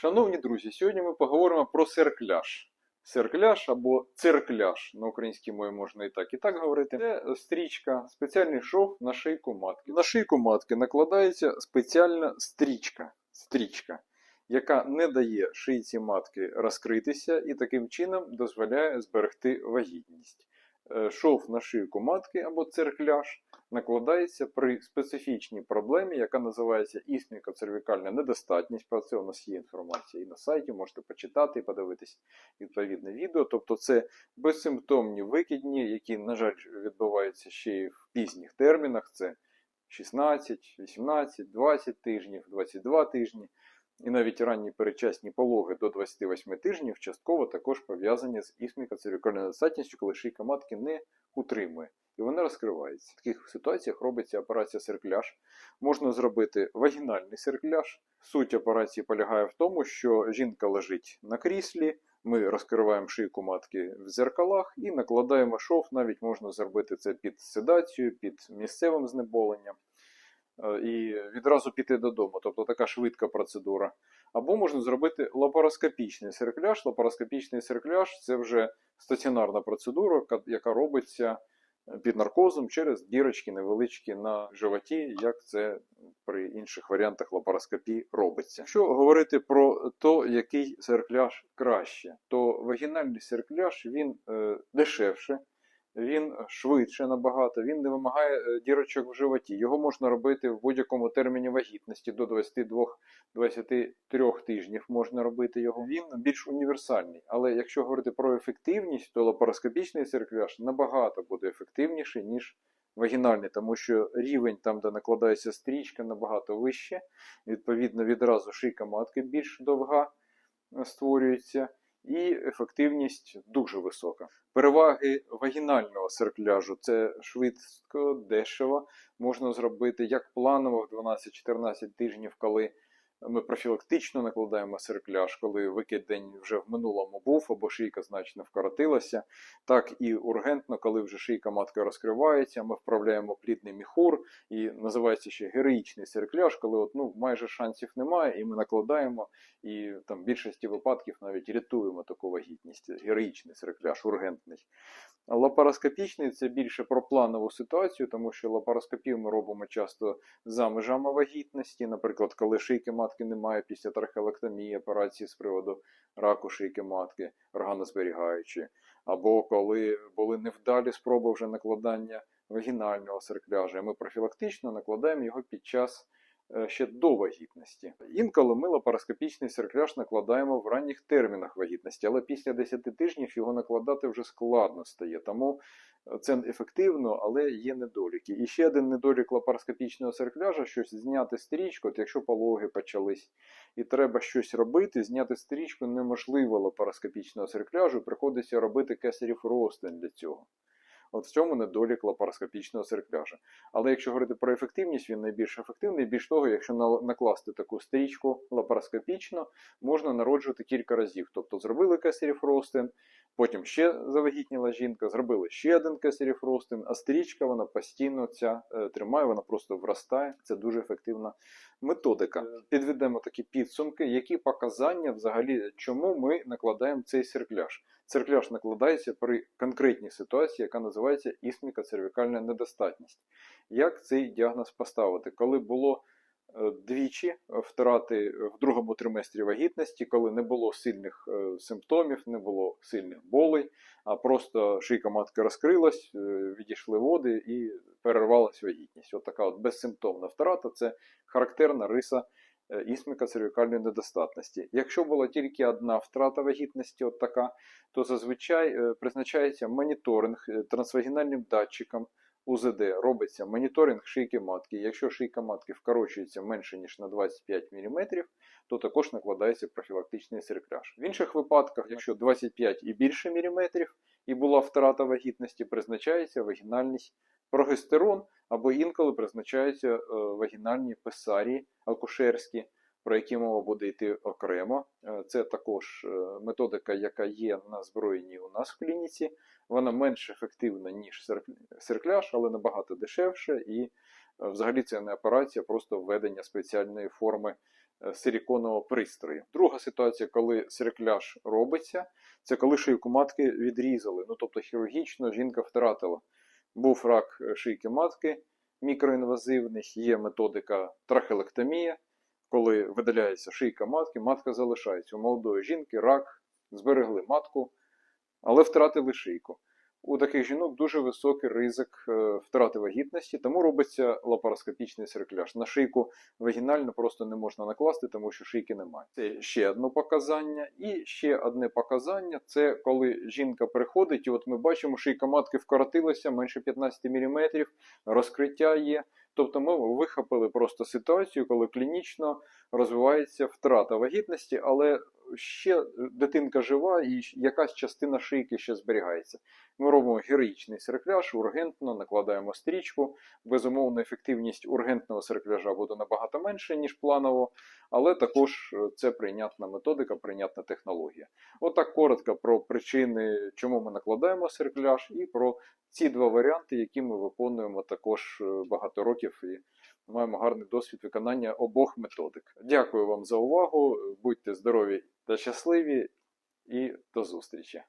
Шановні друзі, сьогодні ми поговоримо про серкляж. Серкляж або циркляж на українській мові можна і так, і так говорити. Це стрічка, спеціальний шов на шийку матки. На шийку матки накладається спеціальна стрічка, стрічка, яка не дає шийці матки розкритися і таким чином дозволяє зберегти вагітність. Е, Шов на шийку матки або циркляж накладається при специфічній проблемі, яка називається ісміко-цервікальна недостатність. Про це у нас є інформація і на сайті, можете почитати і подивитись відповідне відео. Тобто це безсимптомні викидні, які, на жаль, відбуваються ще й в пізніх термінах. Це 16, 18, 20 тижнів, 22 тижні. І навіть ранні передчасні пологи до 28 тижнів частково також пов'язані з ісміко-цервікальною недостатністю, коли шийка матки не утримує і вона розкривається. В таких ситуаціях робиться операція серкляж. Можна зробити вагінальний серкляж. Суть операції полягає в тому, що жінка лежить на кріслі, ми розкриваємо шийку матки в зеркалах і накладаємо шов. Навіть можна зробити це під седацією, під місцевим знеболенням. Е, І відразу піти додому, тобто така швидка процедура. Або можна зробити лапароскопічний серкляж. Лапароскопічний серкляж це вже стаціонарна процедура, яка робиться під наркозом через дірочки невеличкі на животі, як це при інших варіантах лапароскопії робиться. Якщо говорити про то, який серкляж краще, то вагінальний серкляж він е, дешевше. Він швидше набагато, він не вимагає е, дірочок в животі. Його можна робити в будь-якому терміні вагітності до 22-23 тижнів можна робити його. Він більш універсальний. Але якщо говорити про ефективність, то лапароскопічний циркляж набагато буде ефективніший, ніж вагінальний, тому що рівень там, де накладається стрічка, набагато вище. Відповідно, відразу шийка матки більш довга е, створюється. І ефективність дуже висока. Переваги вагінального серкляжу це швидко, дешево. Можна зробити як планово в 12-14 тижнів, коли ми профілактично накладаємо серкляж, коли викид день вже в минулому був або шийка значно вкоротилася, так і ургентно, коли вже шийка матка розкривається, ми вправляємо плідний міхур і називається ще героїчний серкляж, коли от, ну, майже шансів немає, і ми накладаємо, і там в більшості випадків навіть рятуємо таку вагітність. Героїчний серкляж, ургентний. Лапароскопічний це більше про планову ситуацію, тому що лапароскопію ми робимо часто за межами вагітності. Наприклад, коли шийки матки немає після трахеолектомії, операції з приводу раку шийки матки, органозберігаючи, або коли були невдалі спроби вже накладання вагінального серкляжа, ми профілактично накладаємо його під час ще до вагітності. Інколи ми лапароскопічний серкляж накладаємо в ранніх термінах вагітності, але після 10 тижнів його накладати вже складно стає. Тому е, це ефективно, але є недоліки. І ще один недолік лапароскопічного серкляжа щось зняти стрічку, от якщо пологи почались, і треба щось робити, зняти стрічку неможливо лапароскопічного серкляжу, приходиться робити кесарів розтин для цього. От в цьому недолік лапароскопічного серкляжа. Але якщо говорити про ефективність, він найбільш ефективний. Більш того, якщо на- накласти таку стрічку лапароскопічно, можна народжувати кілька разів. Тобто зробили кесарів ростин, потім ще завагітніла жінка, зробили ще один кесарів ростин, а стрічка вона постійно ця е, тримає, вона просто вростає. Це дуже ефективна методика. Підведемо такі підсумки, які показання взагалі, чому ми накладаємо цей серкляж. Циркляж накладається при конкретній ситуації, яка називається ісміко-цервікальна недостатність. Як цей діагноз поставити? Коли було е, двічі втрати в другому триместрі вагітності, коли не було сильних е, симптомів, не було сильних болей, а просто шийка матки розкрилась, е, відійшли води і перервалась вагітність. От така от безсимптомна втрата це характерна риса е, ісміко-цервікальної недостатності. Якщо була тільки одна втрата вагітності, от така, то зазвичай е, призначається моніторинг е, трансвагінальним датчиком УЗД. Робиться моніторинг шийки матки. Якщо шийка матки вкорочується менше ніж на 25 мм, то також накладається профілактичний серкляж. В інших випадках, якщо 25 і більше міліметрів і була втрата вагітності, призначається вагінальний прогестерон або інколи призначаються е, вагінальні писарії акушерські, про які мова буде йти окремо. Е, Це також е, методика, яка є на зброєнні у нас в клініці. Вона менш ефективна, ніж серк- серкляж, але набагато дешевше. І е, взагалі це не операція, просто введення спеціальної форми силіконового пристрою. Друга ситуація, коли сиркляж робиться, це коли шийку матки відрізали. Ну тобто хірургічно жінка втратила. Був рак шийки матки мікроінвазивний, є методика трахелектомія, коли видаляється шийка матки, матка залишається. У молодої жінки рак, зберегли матку, але втратили шийку. У таких жінок дуже високий ризик е, втрати вагітності, тому робиться лапароскопічний циркляж. На шийку вагінально просто не можна накласти, тому що шийки немає. Це ще одне показання. І ще одне показання це коли жінка приходить, і от ми бачимо, шийка матки вкоротилася менше 15 мм, розкриття є. Тобто ми вихопили просто ситуацію, коли клінічно розвивається втрата вагітності, але ще дитинка жива і якась частина шийки ще зберігається. Ми робимо героїчний серкляж, ургентно, накладаємо стрічку. Безумовно, ефективність ургентного серкляжа буде набагато менше, ніж планово, але також е, це прийнятна методика, прийнятна технологія. Отак коротко про причини, чому ми накладаємо серкляж, і про ці два варіанти, які ми виконуємо також е, багато років і маємо гарний досвід виконання обох методик. Дякую вам за увагу. Будьте здорові та щасливі, і до зустрічі!